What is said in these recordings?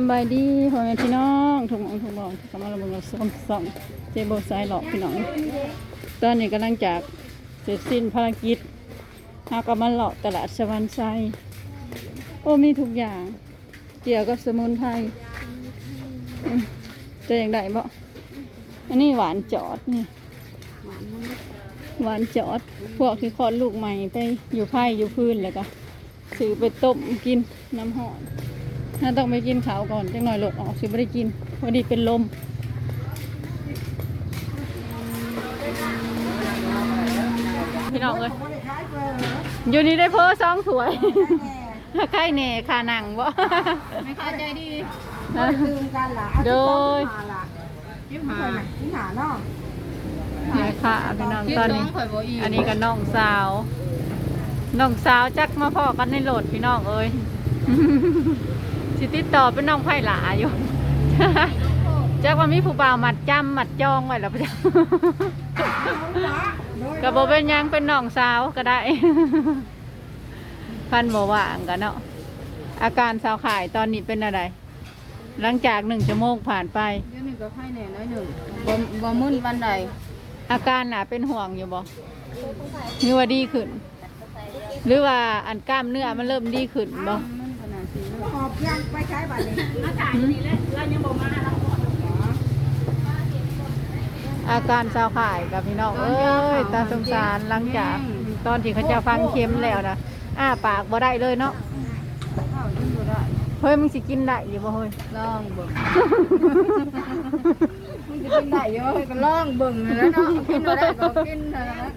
สบายดีพ่อแม่พี่น้องทุกหมองทุกหมองกำลังมาส่องส่องเจโบไซหลอกพี่น้อง ตอนนี้กำลังจากเสร็จสิ้นภารกิจหาก็มาเลาะตลาดสวรรค์ไซโอ้มีทุกอย่าง เกี่ยวกับสมุนไพรจะอย่างไรบ่อันนี้หวานจอดนี่ หวานจอด พวกที่คลอดลูกใหม่ไปอยู่ไผ่อยู่พื้นเลยก็ซื้อไปต้มกินน้ำหอม ถ้าต้องไปกินข้าวก่อนจังหน่อยหลดออกสิไม่ได้กินพอดีเป็นลมพี่น้องเอ้ยอยู่นี่ได้เพ้อสองถ้วยใกล้เน่ขาหนังบ่ไม่เข้าใจดีลืมกันล่ะเอาโดยที่ต้องมาล่ะยิบหาที่หาเนาะเนี่ยค่ะพี่น้องคิดตอนน้อนี้งข่อยบ่อีกอันนี้ก็น้องสาวน้องสาวจักมาพ่อกันในโหลดพี่น้องเอ้ย สิติดต่อเป็นน้องไผ่หลาอยู่ จักว่ามีผู้บ่าวมัดจำมัดจองไว้แล้วปะจ๊ะก็บเป็นหยังเป็นน้องสาวก็ได้ พันบ่ว่างกันเนาะอาการสาวขายตอนนี้เป็นอะไร หลังจากหนึ่งชั่วโมงผ่านไปเดี๋ยวนี้ก็ไข้แหน่น้อยหนึ่งบ่บ่มึนวันใดอาการน่ะเป็นห่วงอยู่บ่หรือว่าดีขึ้น หรือว่าอันกล้ามเนื้อมันเริ่มดีขึ้นบ่ มันขนาดสีเนาะหอบยังไปใช้บัตรนี้อาการสาวขายกับพี่น้องเอ้ยตาสงสารหลังจากตอนที่เขาจะฟังเข็มแล้วนะอ้าปากบ่ได้เลยเนาะข้าวกินบ่ได้เฮ้ยมึงสิกินได้อยู่บ่เฮ้ยลองเบิ่งมันจะกินได้เยอะก็ลองเบิ่งนั่นแหล้วเนาะกินบ่ได้ก็กินเท่านั้นแหละ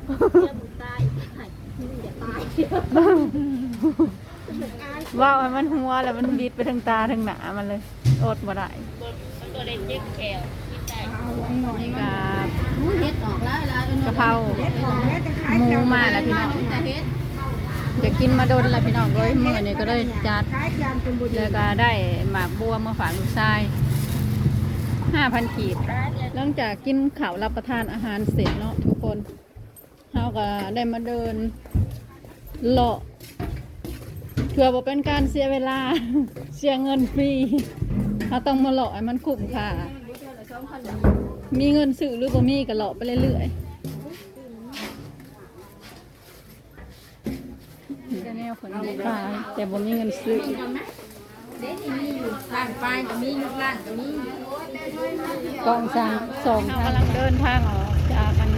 ว่าวให้มันหัวแล้วมันบิดไปทางตาทางหนามันเลยอดบ่ได้เอาหน่อยนี่กับเฮ็ดออกหลายหลายกะเพราเล็ดของเล็ดจะขาหมูมาแล้วพี่น้องจะกินมาโดนแล้วพี่น้องเอ้ยมื้อนี้ก็เลยจัดแล้วก็ได้หมากบัวมาฝากลูกชายห้าพันขีดหลังจากกินข้าวรับประทานอาหารเสร็จเนาะทุกคนเราก็ได้มาเดินเลาะ พื่อบ่เป็นการเสียเวลา เสียเงินฟรีเราต้องมาเลาะให้มันคุ้มค่ามีเงินซื้อหรือบ่มีก็เลาะไปเรื่อยๆจะแนวผลดีขายแต่บ่มีเงินซื้อร้านปลายก็มีลูกร้านก็มีกองสร้างสองกำลังเดินทางออกจากกัน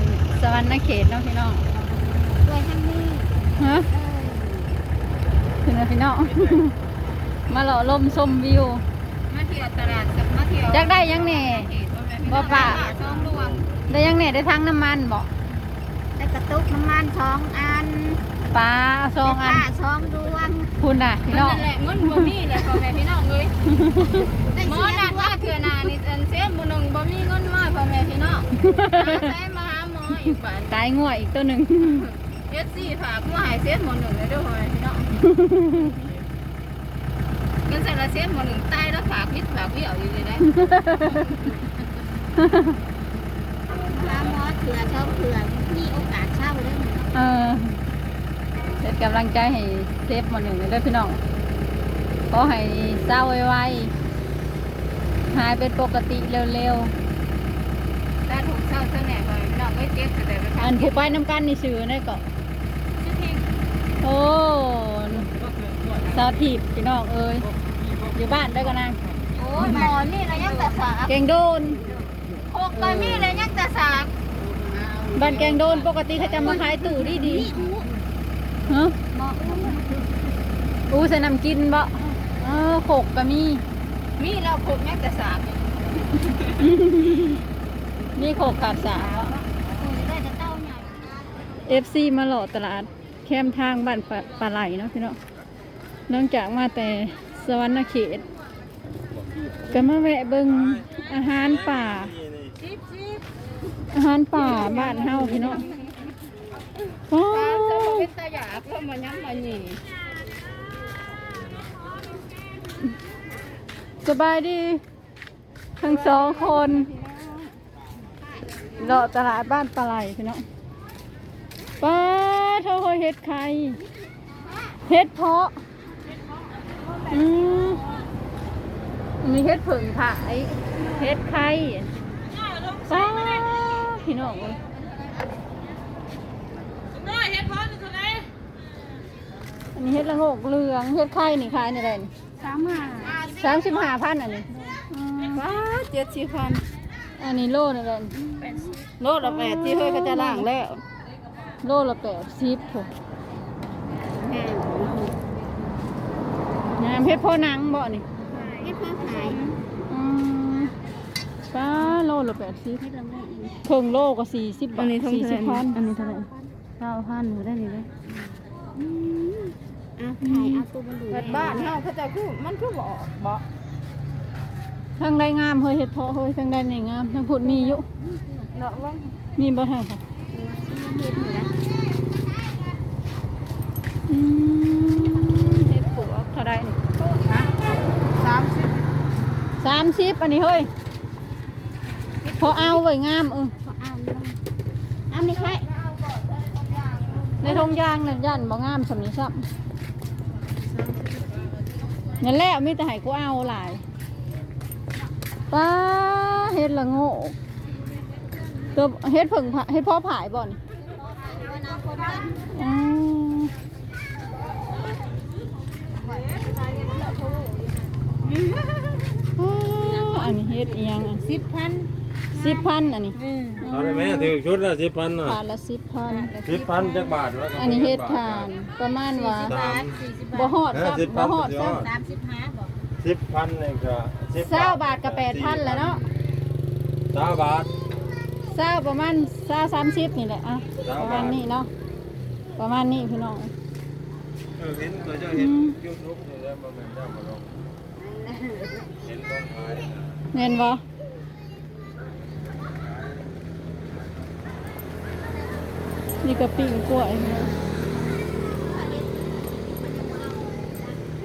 สวรรค์เขตเนาะพี่น้องด้วยทั้งนี้ฮะ ถึงแล้วพี่น้อง มาหล่อลมชมวิว มาเที่ยวตลาดกับมาเที่ยวอยากได้ยังแหน่บ่ป่าช่องดวงได้ยังแหน่ได้ทั้งน้ำมันบอกได้กระตุกน้ำมันสองอันปลาสองอันสองดวงคุณน่ะพี่น้องนั่นแหละเงินบ่มีแหละพ่อแม่พี่น้องเอ้ยหมอนัดว่าเถื่อหนานี่อันเสียบ่หนึงบ่มีเงินมาพ่อแม่พี่น้องหาใช้มาหาหมออีกบาทตายงัวอีกตัวหนึ่ง เฮ็ดสี่ฝากมาให้เสียหมอหนึ่งเลยด้อพ่อแม่พี่น้องเงินใส่ละเสียหมอหนึ่งตายแล้วฝากมิดฝากเบี้ยวอยู่เลยได้ามอเถื่อเช่าเถื่อมีโอกาสเช่าได้เออเป็นกำลังใจให้เซฟหมาหนึ่งเลยด้อพี่น้องขอให้เศร้าไวๆหายเป็นปกติเร็วๆแต่ถูกเช่าเท่าไหร่พ่อแม่พี่น้องไม่เจ็บแต่ไปอันผู้ไปน้ำกันในี่ชื่อได้ก็โอ้ สาวถีบพี่น้องเอ้ยอยู่บ้านได้ก็นางโอ้ยหมอนี่ระยังแต่สากแกงโดนหกไปมีระยังแต่สากบ้านแกงโดนปกติเขาจะมาขายตู่ดีดีๆฮะหมออู้ใส่น้ำกินบ่เออโขกก็มี มีเราพบยังแต่สากมีโขกขาดสาวได้แต่เต้าใหญ่เอฟซีมาหล่อตลาด แคมทางบ้านปลาปลาไหลเนาะพี่น้อง นอกจากมาแต่สวรรณเขตก็มาแวะเบิ่งอาหารป่า อาหารป่าบ้านเฮาพี่น้องโอ้าจะมาเป็นตาหยาบเพื่อมาย้ำมาหนีสบายดี ทั้งสองคนเลาะตลาดบ้านปลาไหลพี่น้องป้าเท่าเฮ็ดไข่เฮ็ดเพาะ อืมมีเฮ็ดผึ่งขายเฮ็ดไข่ป้าพี่น้องเอ้ยน้อยเฮ็ดพออยู่เท่าไหร่อันนี้เฮ็ดละโงกเหลืองเฮ็ดไข่นี่ขายในไรนี่สามห้าสามสิบห้าพันอันนี้อืมว้าเจ็ดสิบพันอันนี้โลนี่ไรโลละแปดที่เฮ้ยก็จะล่างแล้ว โลละแปดสิบผม งามเฮ็ดพ่อหนังบ่นี่เฮ็ดเพิ่มขายอืมป้าโลละแปดสิบเพิ่งโลก็สี่สิบบาทสี่สิบพันอันนี้เท่าไหร่เก้าพันหนูได้นี่เลยอะขายเอาตัวมันดูเฮ็ดบ้านเฮาเขาจะคือมันคือบ่ออกบ่ทางใดงามเฮ้ยเฮ็ดเพาะเฮ้ยทางใดนี่งามทางพุดมีอยู่เนาะว่ามีบ่ทางค่ะเฮ็ดอยู่นะอืมเฮ็ดปลวกเท่าใดนี่สามสิบ สามสิบอันนี้เฮ้ยพอเอาไว้งามเออขอเอาลงาม่ใช่ในทงยางนั่นยันบ่งามสำนี้ซ้ำนั่นแหละมีแต่ให้กูเอาหลายป้าเฮ็ดละโง่ตัวเฮ็ดผึ่งเฮ็ดพ่อผายบ่อนอืมอ้าว อันนี้เฮ็ดอีหยังอะสิบพันสิบพันอันนี้เอาได้ไหมถือชุดละสิบพันน่ะทานละสิบพันสิบพันจักบาทวะอันนี้เฮ็ดทานประมาณว่าสามบ่ฮอดเออสิบซ้ำพับ่นฮอดสิบซ้ฮอดสามสิบห้าบอกสิบพันนี่ก็สิบำเศร้าบาทกับแปดพันแล้วเนาะสามบาท เศร้าประมาณเศร้าสามสิบนี่แหละอะสามประบาท มาณนี้เนาะประมาณนี้พี่น้องเออเห็นตัวเจ้าเห็นยุบลุกนี่แล้วมันเป็นเจ้ามาลงเห็นลงขาย เห็นบ่นี่ก็ปิ้งกล้วยพี่น้อง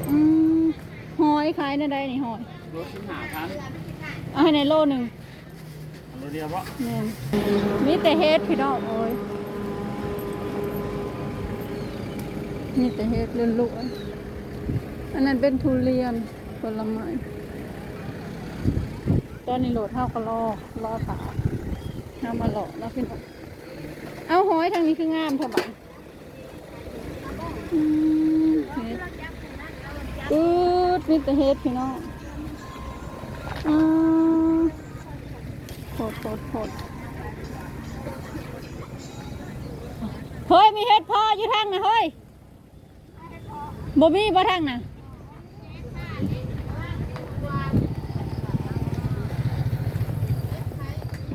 อืมหอยขายในใดนี่หอยรถหาพันเอาให้ในโลหนึ่งรถเดียวปะแม่นมีแต่เฮ็ดพี่น้องโอ้ยมีแต่เฮ็ดล้วนๆอันนั้นเป็นทุเรียนผลไม้ ตอนนี้โหลดเท่าก็รอรอขาเอามาหลอกแล้วพี่น้องเอาหอยทางนี้คืองามเท่าบังอืมเฮ็ดปื๊ดมีแต่เฮ็ดพี่น้องอืมโพดโพดโพดเฮ้ยมีเฮ็ดพ่ออยู่ทางนะเฮ้ยบ่มีบ่ทางนะ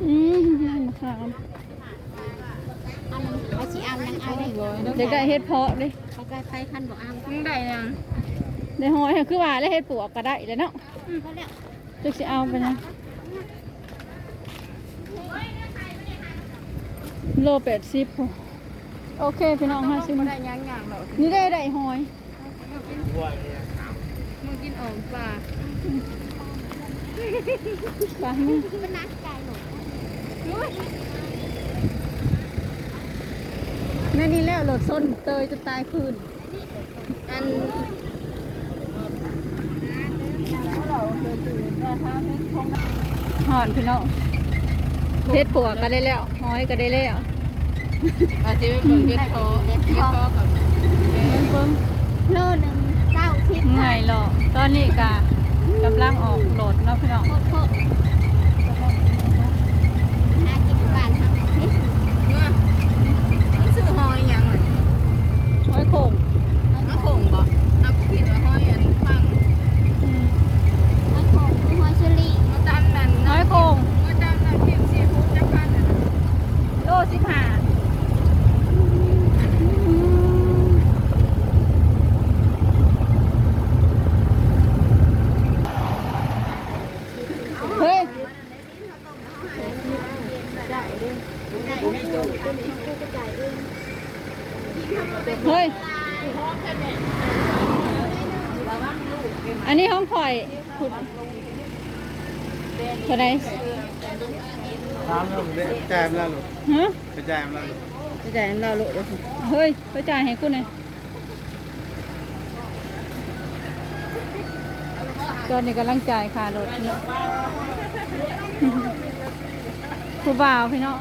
อืมมะขามเอาเอาสิเอายังเอาได้เด็กได้เฮ็ดเพาะเด้เขาก็ไฟคันบอกเอามึงได้ยังได้หอยคือว่าแล้วเฮ็ดปลวกก็ได้เลยเนาะจักสิเอาไปนะโลแปดสิบโอเคพี่น้องห้าสิบได้ยังอย่างหรอนี่ได้ได้หอยมึงกินอ่อมปลาปลาหมึกเป็นนักใจหนู แม่นี่แล้วโหลดส้นเตยจะตายคืน อันหอนพี่น้องเพชรปวกก็ได้แล้วหอยก็ได้แล้วอาจจะไปเบิ่งเฮ็ดพอเฮ็ดพอกับเบิ่งเบิ่งโลหนึ่งเก้าทิศไงหรอตอนนี้กะกำลังออกโหลดเนาะพี่น้อง โคตรโคตรน่ากินบานทำนี่ เมื่อมึงซื้อหอยยังเลย หอยโข่ง เอาโข่งบ่เอากูผิดว่าหอยอันฟัง อืม หอยโข่งคือหอยเชอรี่ มาตามนั้น หอยโข่ง มาตามนั้นเพียงสี่ฟุตจักพันน่ะ โลสิบห้าเฮ้ย เฮ้ย อันนี้ห้องข่อยขุดเท่าไหรตามแล้วมันแจมแล้วลูกฮะไปแจมแล้วลูกจะจ่ายเราโลดเด้อเฮ้ยไปจ่ายให้กูหน่อยตอนนี้กำลังจ่ายค่ารถเนาะผู้บ่าวพี่น้อง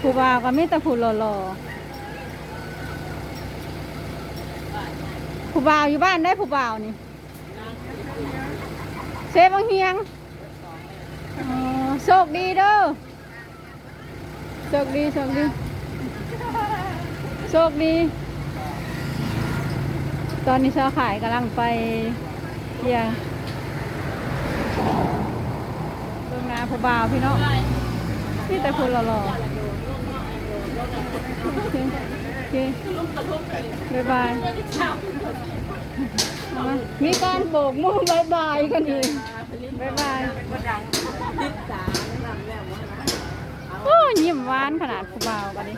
ผู้บ่าวก็มีแต่ผู้หล่อๆผู้บ่าวอยู่บ้านได้ผู้บ่าวนี่เซฟบังเฮียงโชคดีเด้อโชคดีโชคดีโชคดี ตอนนี้ชาวขายกำลังไปเที่ยงเบื้องนาผู้บ่าวพี่น้อง นี่แต่คนหล่อๆโอเคโอเคบายบายมามีการโบกมือบายบายกันอีกบายบายโอ้ยิ้มหวานขนาดผู้บ่าวกันดิ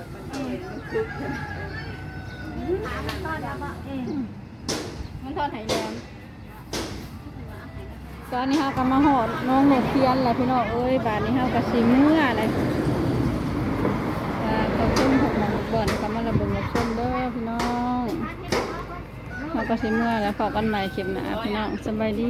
มันทอดไหแดง ตอนนี้เฮาก็มาหอดน้องหนกเทียนแหละพี่น้องเอ้ยบาดนี้เฮาก็สิเมื่อเลยอ่าขอบคุณทุกหมองบ่อนก็มาระเบิดรับชมเด้อพี่น้องเฮาก็สิเมื่อแล้วขอกันใหม่เข็มหนาพี่น้องสบายดี